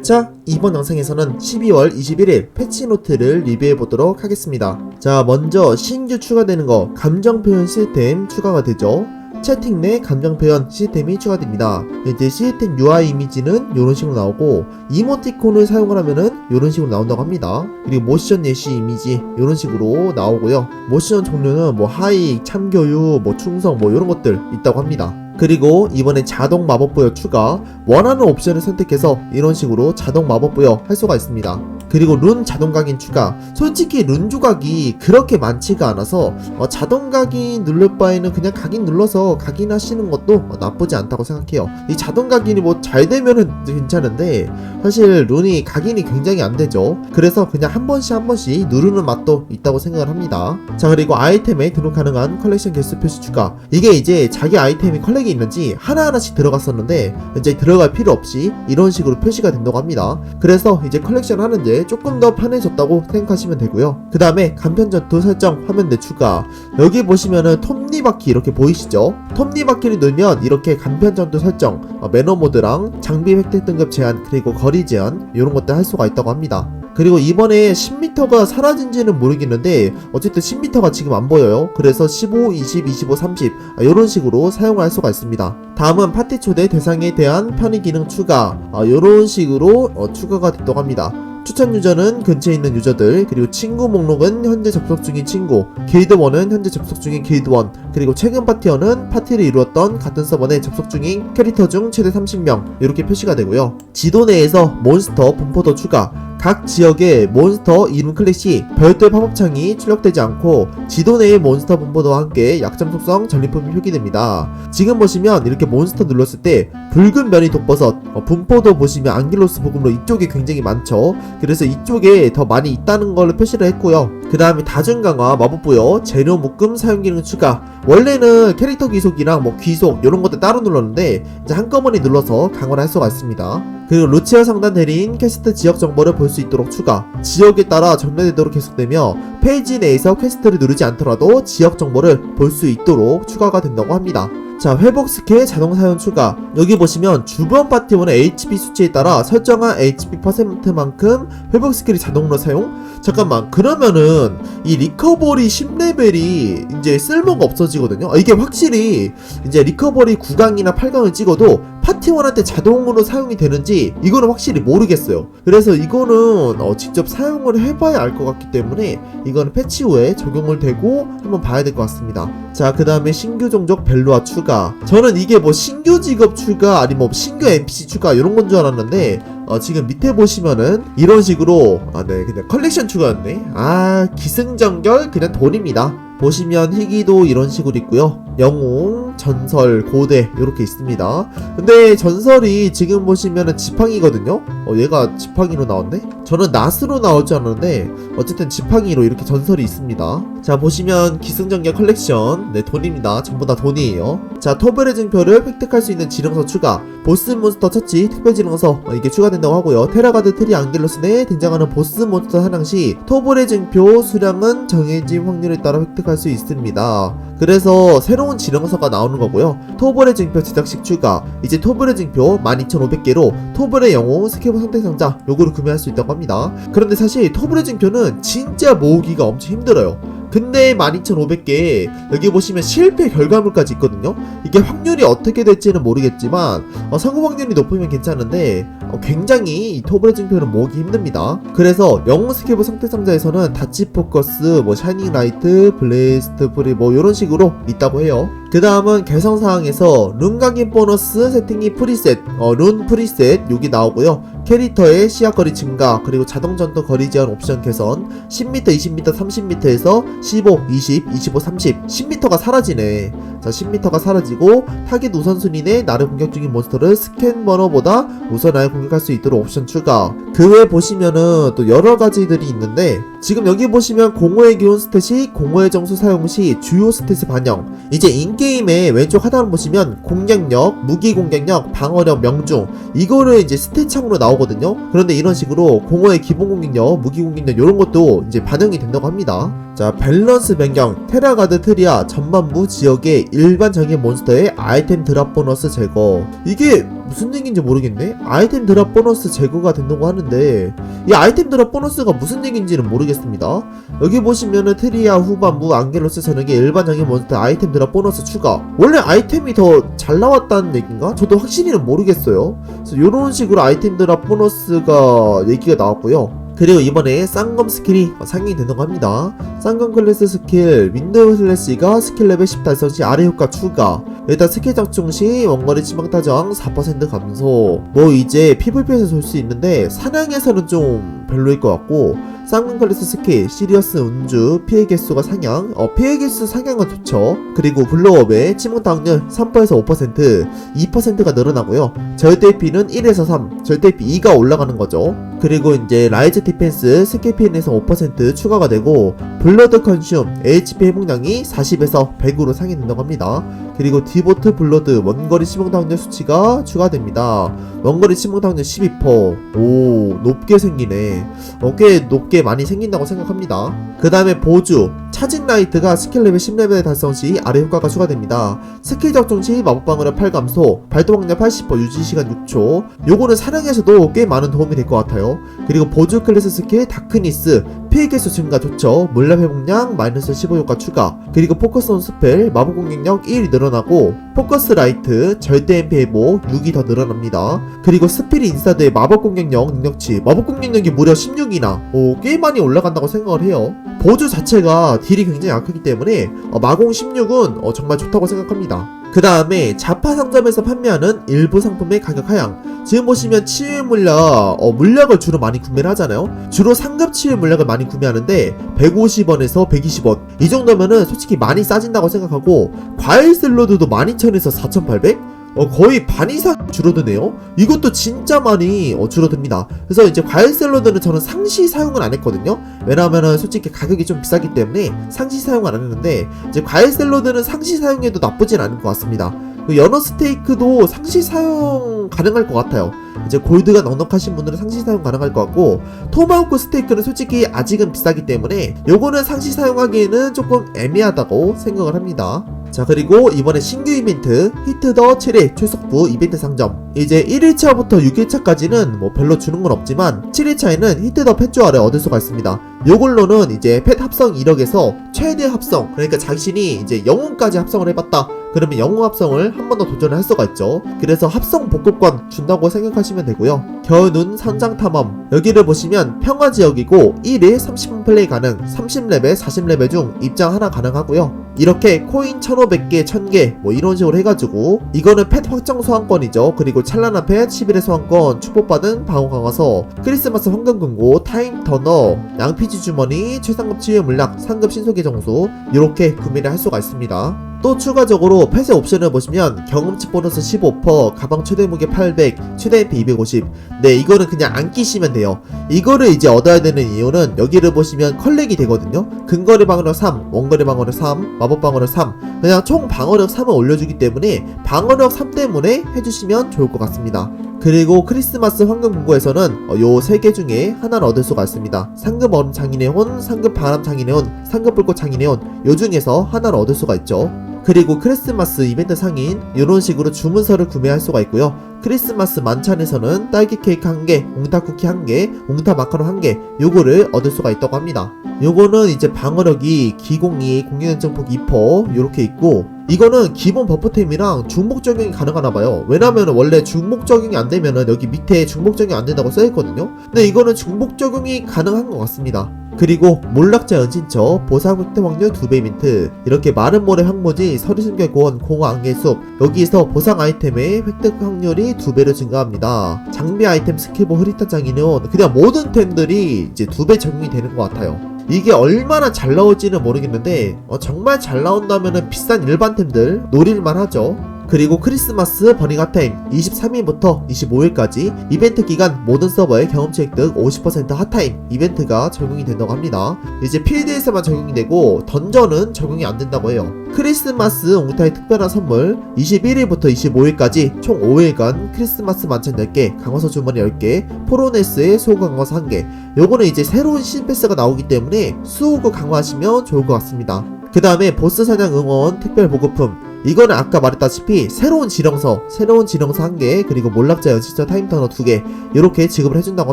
자, 이번 영상에서는 12월 21일 패치노트를 리뷰해 보도록 하겠습니다. 자, 먼저 신규 추가되는 거 감정 표현 시스템 추가가 되죠. 채팅 내 감정 표현 시스템이 추가됩니다. 이제 시스템 UI 이미지는 이런 식으로 나오고 이모티콘을 사용을 하면은 이런 식으로 나온다고 합니다. 그리고 모션 예시 이미지 이런 식으로 나오고요. 모션 종류는 뭐 하이, 참교육, 뭐 충성 뭐 이런 것들 있다고 합니다. 그리고 이번에 자동 마법 부여 추가 원하는 옵션을 선택해서 이런 식으로 자동 마법 부여 할 수가 있습니다. 그리고 룬 자동 각인 추가 솔직히 룬 조각이 그렇게 많지가 않아서 어, 자동 각인 누를 바에는 그냥 각인 눌러서 각인하시는 것도 어, 나쁘지 않다고 생각해요. 이 자동 각인이 뭐 잘 되면은 괜찮은데 사실 룬이 각인이 굉장히 안 되죠. 그래서 그냥 한 번씩 한 번씩 누르는 맛도 있다고 생각을 합니다. 자 그리고 아이템에 등록 가능한 컬렉션 개수 표시 추가 이게 이제 자기 아이템이 컬렉이 있는지 하나하나씩 들어갔었는데 이제 들어갈 필요 없이 이런 식으로 표시가 된다고 합니다. 그래서 이제 컬렉션 하는데 조금 더 편해졌다고 생각하시면 되고요. 그 다음에 간편 전투 설정 화면 내 추가 여기 보시면은 톱니바퀴 이렇게 보이시죠? 톱니바퀴를 누르면 이렇게 간편 전투 설정 어, 매너 모드랑 장비 획득 등급 제한 그리고 거리 제한 이런 것들 할 수가 있다고 합니다. 그리고 이번에 10m가 사라진지는 모르겠는데 어쨌든 10m가 지금 안 보여요. 그래서 15, 20, 25, 30 이런 식으로 사용을 할 수가 있습니다. 다음은 파티 초대 대상에 대한 편의 기능 추가 이런 식으로 어, 추가가 됐다고 합니다. 추천 유저는 근처에 있는 유저들 그리고 친구 목록은 현재 접속 중인 친구 길드1은 현재 접속 중인 길드1 그리고 최근 파티어는 파티를 이루었던 같은 서버 내 접속 중인 캐릭터 중 최대 30명 이렇게 표시가 되고요 지도 내에서 몬스터 분포도 추가 각 지역의 몬스터 이름 클래시 별도의 팝업창이 출력되지 않고 지도 내의 몬스터 분포도와 함께 약점 속성 전리품이 표기됩니다. 지금 보시면 이렇게 몬스터 눌렀을 때 붉은 면이 독버섯 어, 분포도 보시면 앙길로스 복음로 이쪽에 굉장히 많죠. 그래서 이쪽에 더 많이 있다는 걸 표시를 했고요. 그 다음에 다중 강화 마법부여 재료 묶음 사용 기능 추가 원래는 캐릭터 귀속이랑 뭐 귀속 이런 것들 따로 눌렀는데 이제 한꺼번에 눌러서 강화를 할 수가 있습니다. 그리고 루치아 상단 대리인 퀘스트 지역 정보를 볼 수 있도록 추가 지역에 따라 전매되도록 계속되며 페이지 내에서 퀘스트를 누르지 않더라도 지역 정보를 볼 수 있도록 추가가 된다고 합니다. 자, 회복 스킬 자동 사용 추가. 여기 보시면 주변 파티원의 HP 수치에 따라 설정한 HP 퍼센트만큼 회복 스킬이 자동으로 사용? 잠깐만, 그러면은 이 리커버리 10레벨이 이제 쓸모가 없어지거든요. 아, 이게 확실히 이제 리커버리 9강이나 8강을 찍어도 파티원한테 자동으로 사용이 되는지 이거는 확실히 모르겠어요. 그래서 이거는 어, 직접 사용을 해봐야 알 것 같기 때문에 이거는 패치 후에 적용을 되고 한번 봐야 될 것 같습니다. 자, 그 다음에 신규 종족 벨로아 추가. 저는 이게 뭐 신규 직업 추가 아니 뭐 신규 NPC 추가 이런 건 줄 알았는데 어, 지금 밑에 보시면은 이런 식으로 아, 네, 그냥 컬렉션 추가였네. 아, 기승전결 그냥 돈입니다. 보시면 희귀도 이런 식으로 있고요. 영웅, 전설, 고대 이렇게 있습니다. 근데 전설이 지금 보시면은 지팡이거든요. 어, 얘가 지팡이로 나왔네. 저는 낫으로 나올 줄 알았는데 어쨌든 지팡이로 이렇게 전설이 있습니다. 자 보시면 기승전결 컬렉션 네 돈입니다. 전부 다 돈이에요. 자 토벌의 증표를 획득할 수 있는 지령서 추가 보스 몬스터 처치 특별 지령서 어, 이게 추가된다고 하고요. 테라가드 트리 앙겔로스 내에 등장하는 보스 몬스터 사냥 시 토벌의 증표 수량은 정해진 확률에 따라 획득할 수 있습니다. 그래서 새로운 지령서가 나오는 거고요. 토벌의 증표 제작식 추가 이제 토벌의 증표 12,500개로 토벌의 영웅 스케브 선택 상자 요거를 구매할 수 있다고 합니다. 그런데 사실 토벌의 증표는 진짜 모으기가 엄청 힘들어요. 근데 12,500개 여기 보시면 실패 결과물까지 있거든요. 이게 확률이 어떻게 될지는 모르겠지만 어, 성공 확률이 높으면 괜찮은데 어, 굉장히 이 토벌의 증표는 모으기 힘듭니다. 그래서 영웅 스케브 선택 상자에서는 다치 포커스, 뭐 샤이닝 라이트, 블레이스트 프리 뭐 이런 식으로 있다고 해요. 그 다음은 개성 사항에서 룬 각인 보너스 세팅이 프리셋, 어, 룬 프리셋 여기 나오고요. 캐릭터의 시야 거리 증가, 그리고 자동 전투 거리 제한 옵션 개선, 10m, 20m, 30m에서 15, 20, 25, 30, 10m가 사라지네. 자, 10m가 사라지고 타겟 우선순위 내 나를 공격 중인 몬스터를 스캔 번호보다 우선하여 공격할 수 있도록 옵션 추가. 그 외에 보시면은 또 여러 가지들이 있는데 지금 여기 보시면 공허의 기운 스탯이 공허의 정수 사용 시 주요 스탯을 반영. 이제 인게임의 왼쪽 하단을 보시면 공격력, 무기 공격력, 방어력, 명중 이거를 이제 스탯 창으로 나오거든요. 그런데 이런 식으로 공허의 기본 공격력, 무기 공격력 이런 것도 이제 반영이 된다고 합니다. 자 밸런스 변경. 테라가드 트리아 전반부 지역의 일반적인 몬스터의 아이템 드랍 보너스 제거. 이게 무슨 얘기인지 모르겠네? 아이템 드랍 보너스 제거가 된다고 하는데 이 아이템 드랍 보너스가 무슨 얘기인지는 모르겠습니다. 여기 보시면은 트리아 후반부 앙겔로스 전역의 일반적인 몬스터 아이템 드랍 보너스 추가. 원래 아이템이 더 잘 나왔다는 얘기인가? 저도 확실히는 모르겠어요. 그래서 이런 식으로 아이템 드랍 보너스가 얘기가 나왔고요 그리고 이번에 쌍검 스킬이 상향이 된다고 합니다. 쌍검 클래스 스킬 윈도우 슬래시가 스킬 레벨 10 달성 시 아래 효과 추가. 일단 스킬 적중 시 원거리 치명 타정 4% 감소. 뭐 이제 PVP에서 볼 수 있는데 사냥에서는 좀 별로일 것 같고 쌍검 클래스 스킬 시리어스 운주 피해 개수가 상향. 어 피해 개수 상향은 좋죠. 그리고 블로업의 치명 타격률 3%에서 5% 2%가 늘어나고요 절대 피는 1에서 3 절대 피 2가 올라가는 거죠 그리고 이제 라이즈 디펜스 스킬 피해에서 5% 추가가 되고 블러드 컨슘 HP 회복량이 40에서 100으로 상향된다고 합니다. 그리고 디보트 블러드 원거리 치명 당률 수치가 추가됩니다. 원거리 치명 당률 12%. 오 높게 생기네. 어, 꽤 높게 많이 생긴다고 생각합니다. 그 다음에 보주 차진 라이트가 스킬 레벨 10레벨 달성 시 아래 효과가 추가됩니다. 스킬 적중 시 마법 방어력 8 감소, 발동 확률 80% 유지 시간 6초. 요거는 사냥에서도 꽤 많은 도움이 될 것 같아요. 그리고 보조 클래스 스킬 다크니스 피해 개수 증가 좋죠. 물량 회복량 마이너스 15 효과 추가. 그리고 포커스 온 스펠 마법 공격력 1이 늘어나고 포커스 라이트 절대 MP 회복 6이 더 늘어납니다. 그리고 스피릿 인사드의 마법 공격력 능력치 마법 공격력이 무려 16이나 오, 꽤 많이 올라간다고 생각을 해요. 보조 자체가 딜이 굉장히 약하기 때문에 어, 마공 16은 어, 정말 좋다고 생각합니다. 그 다음에 자파 상점에서 판매하는 일부 상품의 가격 하향. 지금 보시면 치유 물약, 어, 물약을 주로 많이 구매를 하잖아요. 주로 상급 치유 물약을 많이 구매하는데 150원에서 120원. 이 정도면은 솔직히 많이 싸진다고 생각하고 과일 샐러드도 12,000에서 4,800? 어, 거의 반 이상 줄어드네요. 이것도 진짜 많이 어, 줄어듭니다. 그래서 이제 과일 샐러드는 저는 상시 사용을 안 했거든요. 왜냐하면은 솔직히 가격이 좀 비싸기 때문에 상시 사용을 안 했는데 이제 과일 샐러드는 상시 사용해도 나쁘진 않을 것 같습니다. 그 연어 스테이크도 상시 사용 가능할 것 같아요. 이제 골드가 넉넉하신 분들은 상시 사용 가능할 것 같고 토마호크 스테이크는 솔직히 아직은 비싸기 때문에 요거는 상시 사용하기에는 조금 애매하다고 생각을 합니다. 자 그리고 이번에 신규 이벤트 히트 더 7일 출석부 이벤트 상점 이제 1일차부터 6일차까지는 뭐 별로 주는 건 없지만 7일차에는 히트 더 펫조화를 얻을 수가 있습니다 요걸로는 이제 펫 합성 1억에서 최대 합성 그러니까 자신이 이제 영웅까지 합성을 해봤다 그러면 영웅 합성을 한 번 더 도전을 할 수가 있죠. 그래서 합성 복급권 준다고 생각하시면 되고요. 겨울눈 선장 탐험. 여기를 보시면 평화 지역이고 1일 30분 플레이 가능. 30레벨 40레벨 중 입장 하나 가능하고요. 이렇게 코인 1500개 1000개 뭐 이런 식으로 해가지고 이거는 펫 확정 소환권이죠. 그리고 찬란한 펫 11회 소환권 축복받은 방어 강화서 크리스마스 황금 금고 타임 터너 양피지 주머니 최상급 치유 물약 상급 신속의 정수 이렇게 구매를 할 수가 있습니다 또 추가적으로 펫의 옵션을 보시면 경험치 보너스 15% 가방 최대 무게 800 최대 MP 250 네 이거는 그냥 안 끼시면 돼요. 이거를 이제 얻어야 되는 이유는 여기를 보시면 컬렉이 되거든요. 근거리 방어력 3 원거리 방어력 3 마법 방어력 3 그냥 총 방어력 3을 올려주기 때문에 방어력 3 때문에 해주시면 좋을 것 같습니다 그리고 크리스마스 황금 공고에서는 어, 요세 개 중에 하나를 얻을 수가 있습니다. 상급 얼음 장인의 혼, 상급 바람 장인의 혼, 상급 불꽃 장인의 혼, 요 중에서 하나를 얻을 수가 있죠. 그리고 크리스마스 이벤트 상인 이런 식으로 주문서를 구매할 수가 있고요. 크리스마스 만찬에서는 딸기 케이크 한 개, 옹타 쿠키 한 개, 옹타 마카롱 한 개, 요거를 얻을 수가 있다고 합니다. 요거는 이제 방어력이 기공이 공격 증폭 2% 요렇게 있고 이거는 기본 버프 템이랑 중복 적용이 가능하나 봐요. 왜냐면 원래 중복 적용이 안 되면은 여기 밑에 중복 적용이 안 된다고 써있거든요. 근데 이거는 중복 적용이 가능한 것 같습니다. 그리고 몰락자 은신처 보상 획득 확률 2배 민트 이렇게 마른 모래 황무지 서리순결 고원 공허 안개 숲 여기서 보상 아이템의 획득 확률이 2배로 증가합니다 장비 아이템 스킬보 흐릿한 장인은 그냥 모든 템들이 이제 2배 적용이 되는 것 같아요 이게 얼마나 잘 나올지는 모르겠는데 어, 정말 잘 나온다면 비싼 일반 템들 노릴만 하죠 그리고 크리스마스 버닝 핫타임 23일부터 25일까지 이벤트 기간 모든 서버의 경험치 획득 50% 핫타임 이벤트가 적용이 된다고 합니다. 이제 필드에서만 적용이 되고 던전은 적용이 안 된다고 해요. 크리스마스 옹타의 특별한 선물 21일부터 25일까지 총 5일간 크리스마스 만찬 10개, 강화서 주머니 10개, 포로네스의 수호 강화서 1개. 요거는 이제 새로운 신패스가 나오기 때문에 수호구 강화하시면 좋을 것 같습니다. 그 다음에 보스 사냥 응원 특별 보급품 이거는 아까 말했다시피 새로운 지령서, 새로운 지령서 1개, 그리고 몰락자 연습자 타임터너 2개 이렇게 지급을 해준다고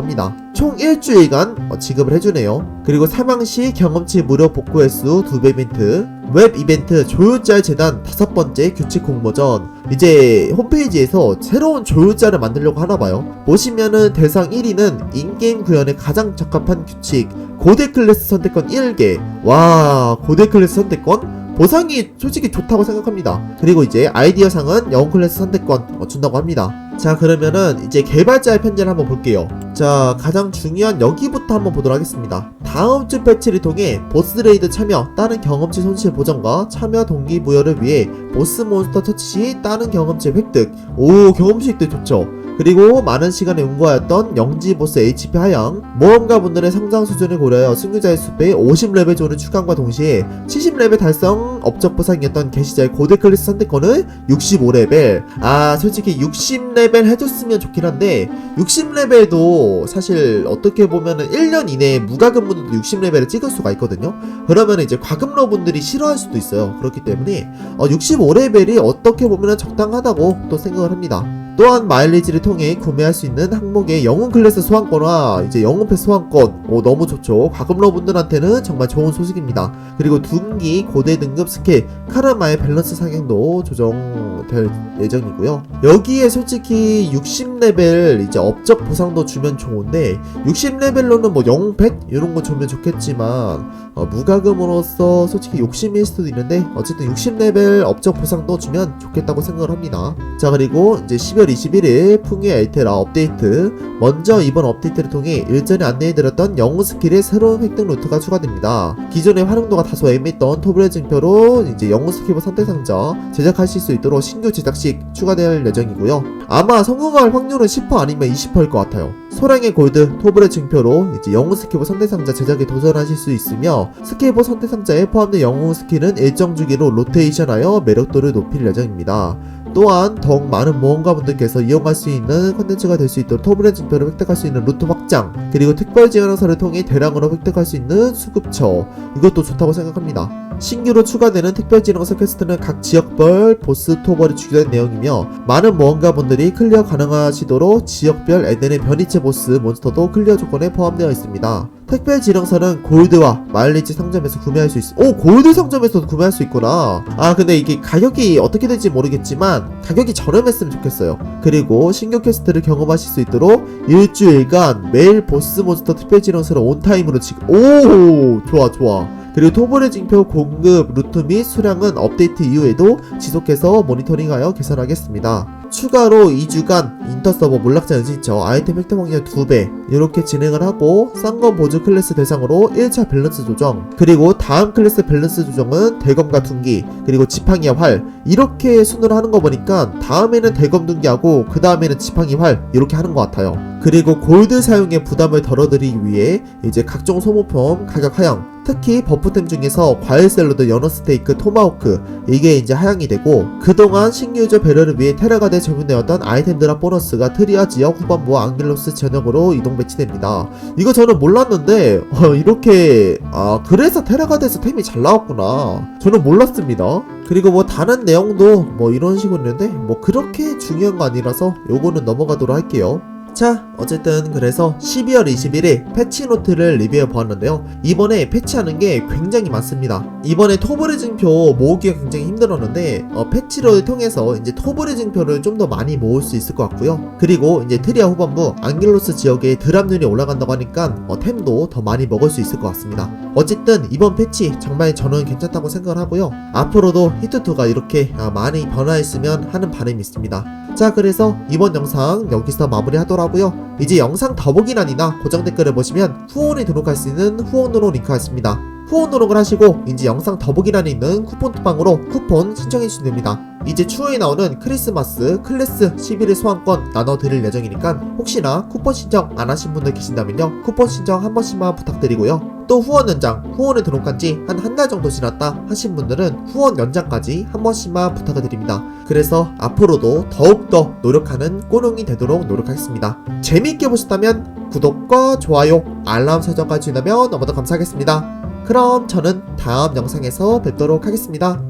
합니다. 총 일주일간 어, 지급을 해주네요. 그리고 사망 시 경험치 무료 복구 횟수 2배 이벤트, 웹 이벤트 조율짤 재단 다섯 번째 규칙 공모전 이제 홈페이지에서 새로운 조율짤을 만들려고 하나봐요. 보시면은 대상 1위는 인게임 구현에 가장 적합한 규칙 고대 클래스 선택권 1개 와 고대 클래스 선택권 보상이 솔직히 좋다고 생각합니다. 그리고 이제 아이디어 상은 영웅 클래스 선택권 어, 준다고 합니다. 자 그러면은 이제 개발자의 편지를 한번 볼게요. 자 가장 중요한 여기부터 한번 보도록 하겠습니다. 다음 주 패치를 통해 보스 레이드 참여, 다른 경험치 손실 보정과 참여 동기 부여를 위해 보스 몬스터 터치 시 다른 경험치 획득. 오 경험치 획득 좋죠. 그리고 많은 시간을 연구하였던 영지 보스 HP 하향, 모험가 분들의 성장 수준을 고려하여 승유자의 숲에 50레벨 존을 추가함과 동시에 70레벨 달성 업적 보상이었던 게시자의 고대 클래스 선택권을 65레벨. 아, 솔직히 60레벨 해줬으면 좋긴 한데, 60레벨도 사실 어떻게 보면은 1년 이내에 무과금 분들도 60레벨을 찍을 수가 있거든요. 그러면 이제 과금러 분들이 싫어할 수도 있어요. 그렇기 때문에, 어, 65레벨이 어떻게 보면은 적당하다고 또 생각을 합니다. 또한 마일리지를 통해 구매할 수 있는 항목의 영웅 클래스 소환권과 이제 영웅 패 소환권. 오 너무 좋죠. 과금러 분들한테는 정말 좋은 소식입니다. 그리고 둔기 고대 등급 스킬 카르마의 밸런스 상향도 조정될 예정이고요. 여기에 솔직히 60레벨 이제 업적 보상도 주면 좋은데 60레벨로는 뭐 영웅 펫 이런 거 주면 좋겠지만 어, 무과금으로서 솔직히 욕심일 수도 있는데 어쨌든 60레벨 업적 보상도 주면 좋겠다고 생각을 합니다. 자 그리고 이제 12월 21일 풍의 엘테라 업데이트. 먼저 이번 업데이트를 통해 일전에 안내해드렸던 영웅 스킬의 새로운 획득 루트가 추가됩니다. 기존의 활용도가 다소 애매했던 토블의 증표로 이제 영웅 스킬보 선택 상자 제작하실 수 있도록 신규 제작식 추가될 예정이고요. 아마 성공할 확률은 10% 아니면 20%일 것 같아요. 소량의 골드, 토블의 증표로 이제 영웅 스킬보 선택 상자 제작에 도전하실 수 있으며 스킬보 선택 상자에 포함된 영웅 스킬은 일정 주기로 로테이션하여 매력도를 높일 예정입니다. 또한 더욱 많은 모험가분들께서 이용할 수 있는 컨텐츠가 될 수 있도록 토블의 증표를 획득할 수 있는 루트 확장 그리고 특별 지원서를 통해 대량으로 획득할 수 있는 수급처 이것도 좋다고 생각합니다. 신규로 추가되는 특별 지원서 퀘스트는 각 지역별 보스 토벌이 주된 내용이며 많은 모험가분들이 클리어 가능하시도록 지역별 에덴의 변이체 보스 몬스터도 클리어 조건에 포함되어 있습니다. 특별 지령서는 골드와 마일리지 상점에서 구매할 수 있어. 오, 골드 상점에서도 구매할 수 있구나. 아, 근데 이게 가격이 어떻게 될지 모르겠지만 가격이 저렴했으면 좋겠어요. 그리고 신규 퀘스트를 경험하실 수 있도록 일주일간 매일 보스 몬스터 특별 지령서를 온타임으로 지금 오, 좋아, 좋아. 그리고 토벌의 징표 공급 루트 및 수량은 업데이트 이후에도 지속해서 모니터링하여 개선하겠습니다. 추가로 2주간 인터서버 몰락자 연신처 아이템 획득 확률 2배. 이렇게 진행을 하고 쌍검 보조 클래스 대상으로 1차 밸런스 조정. 그리고 다음 클래스 밸런스 조정은 대검과 둔기 그리고 지팡이와 활. 이렇게 순으로 하는 거 보니까 다음에는 대검 둔기하고 그 다음에는 지팡이 활 이렇게 하는 것 같아요. 그리고 골드 사용에 부담을 덜어드리기 위해 이제 각종 소모품 가격 하향 특히 버프템 중에서 과일 샐러드, 연어 스테이크, 토마호크 이게 이제 하향이 되고 그동안 신규 유저 배려를 위해 테라가드에 적용되었던 아이템 드랍 보너스가 트리아 지역 후반부와 앙길로스 전역으로 이동 배치됩니다. 이거 저는 몰랐는데 어, 이렇게 아 그래서 테라가드에서 템이 잘 나왔구나. 저는 몰랐습니다. 그리고 뭐 다른 내용도 뭐 이런 식으로 있는데 뭐 그렇게 중요한 거 아니라서 요거는 넘어가도록 할게요. 자, 어쨌든 그래서 12월 21일 패치노트를 리뷰해 보았는데요. 이번에 패치하는 게 굉장히 많습니다. 이번에 토브레 증표 모으기가 굉장히 힘들었는데 어, 패치를 통해서 이제 토브레 증표를 좀 더 많이 모을 수 있을 것 같고요. 그리고 이제 트리아 후반부 앙길로스 지역에 드랍률이 올라간다고 하니까 어, 템도 더 많이 먹을 수 있을 것 같습니다. 어쨌든 이번 패치 정말 저는 괜찮다고 생각을 하고요. 앞으로도 히트2가 이렇게 아, 많이 변화했으면 하는 바람이 있습니다. 자 그래서 이번 영상 여기서 마무리하도록 하고요. 이제 영상 더보기란이나 고정 댓글을 보시면 후원에 등록할 수 있는 후원으로 링크가 있습니다. 후원 등록을 하시고 이제 영상 더보기란에 있는 쿠폰 투방으로 쿠폰 신청해 주시면 됩니다. 이제 추후에 나오는 크리스마스 클래스 11일 소환권 나눠드릴 예정이니까 혹시나 쿠폰 신청 안 하신 분들 계신다면요 쿠폰 신청 한 번씩만 부탁드리고요 또 후원 연장 후원을 등록한 지 한 한 달 정도 지났다 하신 분들은 후원 연장까지 한 번씩만 부탁을 드립니다. 그래서 앞으로도 더욱더 노력하는 꼬룡이 되도록 노력하겠습니다. 재미있게 보셨다면 구독과 좋아요 알람 설정까지 해주시면 너무나 감사하겠습니다. 그럼 저는 다음 영상에서 뵙도록 하겠습니다.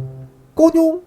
꼬룡